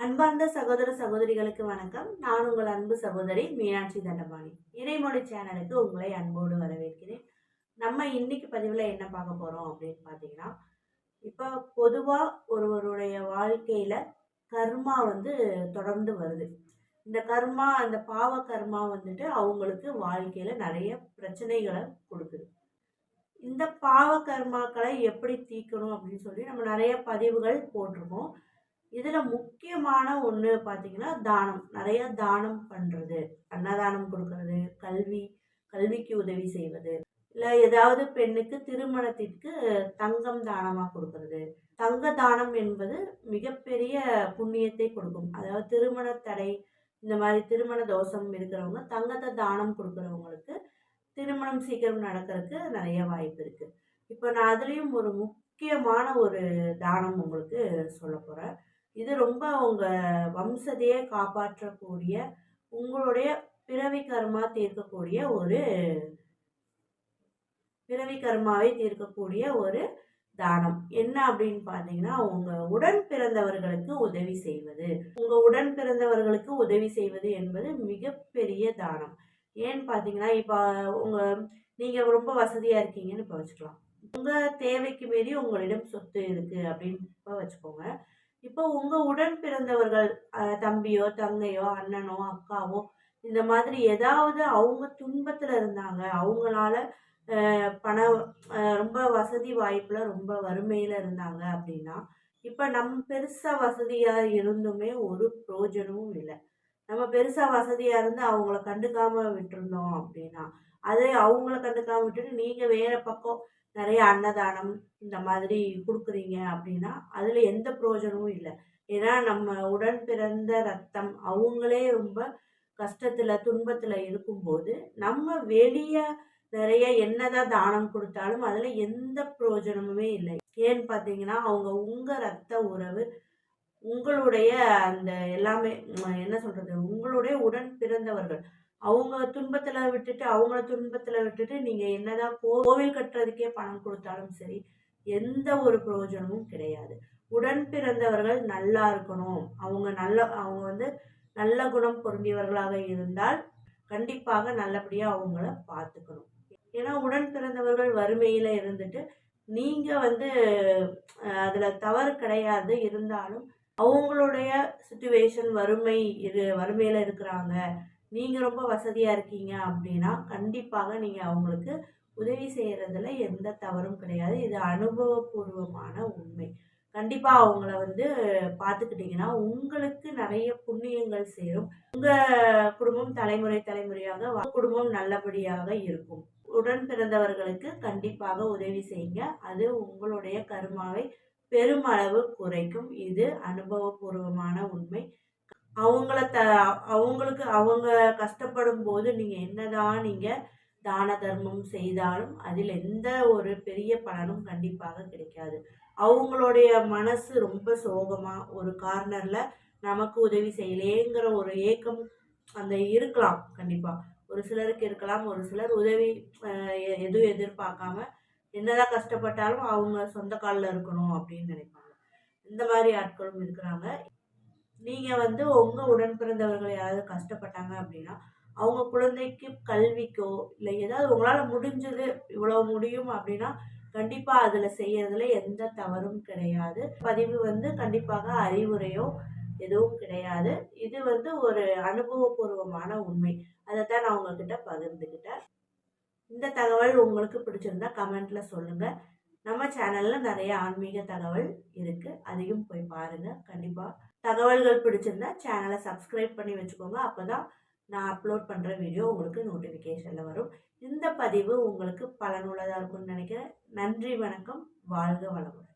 அன்பார்ந்த சகோதர சகோதரிகளுக்கு வணக்கம். நான் உங்கள் அன்பு சகோதரி மீனாட்சி தண்டபாணி. இறைமொழி சேனலுக்கு உங்களை அன்போடு வரவேற்கிறேன். நம்ம இன்னைக்கு பதிவில் என்ன பார்க்க போகிறோம் அப்படின்னு பார்த்தீங்கன்னா இப்போ பொதுவாக ஒருவருடைய வாழ்க்கையில் கர்மா வந்து தொடர்ந்து வருது. இந்த கர்மா அந்த பாவ கர்மா வந்துட்டு அவங்களுக்கு வாழ்க்கையில் நிறைய பிரச்சனைகளை கொடுக்குது. இந்த பாவ கர்மாக்களை எப்படி தீர்க்கணும் அப்படின்னு சொல்லி நம்ம நிறைய பதிவுகள் போட்டிருக்கோம். இதில் முக்கியமான ஒன்று பார்த்தீங்கன்னா தானம். நிறைய தானம் பண்ணுறது அன்னதானம் கொடுக்கறது கல்வி கல்விக்கு உதவி செய்வது. இல்லை ஏதாவது பெண்ணுக்கு திருமணத்திற்கு தங்கம் தானமாக கொடுக்கறது. தங்க தானம் என்பது மிகப்பெரிய புண்ணியத்தை கொடுக்கும். அதாவது திருமண தடை இந்த மாதிரி திருமண தோஷம் இருக்கிறவங்க தங்கத்தை தானம் கொடுக்குறவங்களுக்கு திருமணம் சீக்கிரம் நடக்கிறதுக்கு நிறைய வாய்ப்பு இருக்குது இப்போ நான் அதுலேயும் ஒரு முக்கியமான ஒரு தானம் உங்களுக்கு சொல்ல போகிறேன் இது ரொம்ப உங்கள் வம்சத்தையே காப்பாற்றக்கூடிய உங்களுடைய பிறவி கர்மா தீர்க்கக்கூடிய ஒரு பிறவி கர்மாவை தீர்க்கக்கூடிய ஒரு தானம். என்ன அப்படின்னு பார்த்தீங்கன்னா உங்கள் உடன் பிறந்தவர்களுக்கு உதவி செய்வது. உங்கள் உடன் பிறந்தவர்களுக்கு உதவி செய்வது என்பது மிகப்பெரிய தானம். ஏன்னு பார்த்தீங்கன்னா இப்போ உங்கள் நீங்கள் ரொம்ப வசதியாக இருக்கீங்கன்னு இப்போ வச்சுக்கலாம். உங்கள் தேவைக்கு மீறி உங்களிடம் சொத்து இருக்குது அப்படின்னு இப்போ வச்சுக்கோங்க. இப்போ உங்கள் உடன் பிறந்தவர்கள் தம்பியோ தங்கையோ அண்ணனோ அக்காவோ இந்த மாதிரி ஏதாவது அவங்க துன்பத்தில் இருந்தாங்க. அவங்களால பணம் ரொம்ப வசதி வாய்ப்பில் ரொம்ப வறுமையில் இருந்தாங்க அப்படின்னா இப்போ நம்ம பெருசாக வசதியாக இருந்துமே ஒரு பிரயோஜனமும் இல்லை. நம்ம பெருசாக வசதியாக இருந்து அவங்கள கண்டுக்காமல் விட்டுருந்தோம் அப்படின்னா அதே அவங்கள கண்டுக்காமல் விட்டுட்டு நீங்கள் வேறு பக்கம் நிறைய அன்னதானம் இந்த மாதிரி கொடுக்குறீங்க அப்படின்னா அதில் எந்த பிரயோஜனமும் இல்லை. ஏன்னா நம்ம உடன் பிறந்த ரத்தம் அவங்களே ரொம்ப கஷ்டத்தில் துன்பத்தில் இருக்கும்போது நம்ம வெளியே நிறைய என்னதான் தானம் கொடுத்தாலும் அதில் எந்த பிரயோஜனமுமே இல்லை. ஏன்னு பார்த்தீங்கன்னா அவங்க உங்கள் ரத்த உறவு உங்களுடைய அந்த எல்லாமே என்ன சொல்கிறது உங்களுடைய உடன் பிறந்தவர்கள் அவங்க துன்பத்தில் விட்டுட்டு அவங்கள துன்பத்தில் விட்டுட்டு நீங்கள் என்னதான் கோவில் கட்டுறதுக்கே பணம் கொடுத்தாலும் சரி எந்த ஒரு பிரயோஜனமும் கிடையாது. உடன் பிறந்தவர்கள் நல்லா இருக்கணும். அவங்க நல்ல அவங்க வந்து நல்ல குணம் பொருந்தியவர்களாக இருந்தால் கண்டிப்பாக நல்லபடியாக அவங்கள பார்த்துக்கணும். ஏன்னா உடன் பிறந்தவர்கள் வறுமையில் இருந்துட்டு நீங்கள் வந்து அதில் தவறு கிடையாது. இருந்தாலும் அவங்களுடைய சுச்சுவேஷன் வறுமை இரு வறுமையில் இருக்கிறாங்க. நீங்கள் ரொம்ப வசதியாக இருக்கீங்க அப்படின்னா கண்டிப்பாக நீங்கள் அவங்களுக்கு உதவி செய்கிறதுல எந்த தவறும் கிடையாது. இது அனுபவபூர்வமான உண்மை. கண்டிப்பாக அவங்கள வந்து பார்த்துக்கிட்டிங்கன்னா உங்களுக்கு நிறைய புண்ணியங்கள் சேரும். உங்கள் குடும்பம் தலைமுறை தலைமுறையாக குடும்பம் நல்லபடியாக இருக்கும். உடன் பிறந்தவர்களுக்கு கண்டிப்பாக உதவி செய்யுங்க. அது உங்களுடைய கருமாவை பெருமளவு குறைக்கும். இது அனுபவபூர்வமான உண்மை. அவங்கள த அவங்களுக்கு அவங்க கஷ்டப்படும் போது நீங்கள் என்னதான் நீங்கள் தான தர்மம் செய்தாலும் அதில் எந்த ஒரு பெரிய பலனும் கண்டிப்பாக கிடைக்காது. அவங்களுடைய மனசு ரொம்ப சோகமாக ஒரு கார்னரில் நமக்கு உதவி செய்யலேங்கிற ஒரு ஏக்கம் அந்த இருக்கலாம் கண்டிப்பாக ஒரு சிலருக்கு இருக்கலாம் ஒரு சிலர் உதவி எதுவும் எதிர்பார்க்காம என்னதான் கஷ்டப்பட்டாலும் அவங்க சொந்த காலில் இருக்கணும் அப்படின்னு நினைப்பாங்க. இந்த மாதிரி ஆட்களும் இருக்கிறாங்க. நீங்கள் வந்து உங்கள் உடன் பிறந்தவர்கள் யாராவது கஷ்டப்பட்டாங்க அப்படின்னா அவங்க குழந்தைக்கு கல்விக்கோ இல்லை ஏதாவது உங்களால் முடிஞ்சது இவ்வளோ முடியும் அப்படின்னா கண்டிப்பாக அதில் செய்கிறதுல எந்த தவறும் கிடையாது. பதிவு வந்து கண்டிப்பாக அறிவுரையோ எதுவும் கிடையாது. இது வந்து ஒரு அனுபவபூர்வமான உண்மை. அதை தான் நான் உங்ககிட்ட பகிர்ந்துக்கிட்டேன். இந்த தகவல் உங்களுக்கு பிடிச்சிருந்தா கமெண்ட்டில் சொல்லுங்கள் நம்ம சேனலில் நிறைய ஆன்மீக தகவல் இருக்குது அதையும் போய் பாருங்கள் கண்டிப்பாக தகவல்கள் பிடிச்சிருந்தா சேனலை சப்ஸ்கிரைப் பண்ணி வச்சுக்கோங்க. அப்போ தான் நான் அப்லோட் பண்ணுற வீடியோ உங்களுக்கு நோட்டிஃபிகேஷனில் வரும். இந்த பதிவு உங்களுக்கு பலனுள்ளதாக இருக்கும்னு நினைக்கிறேன். நன்றி வணக்கம். வாழ்க வளமுடன்.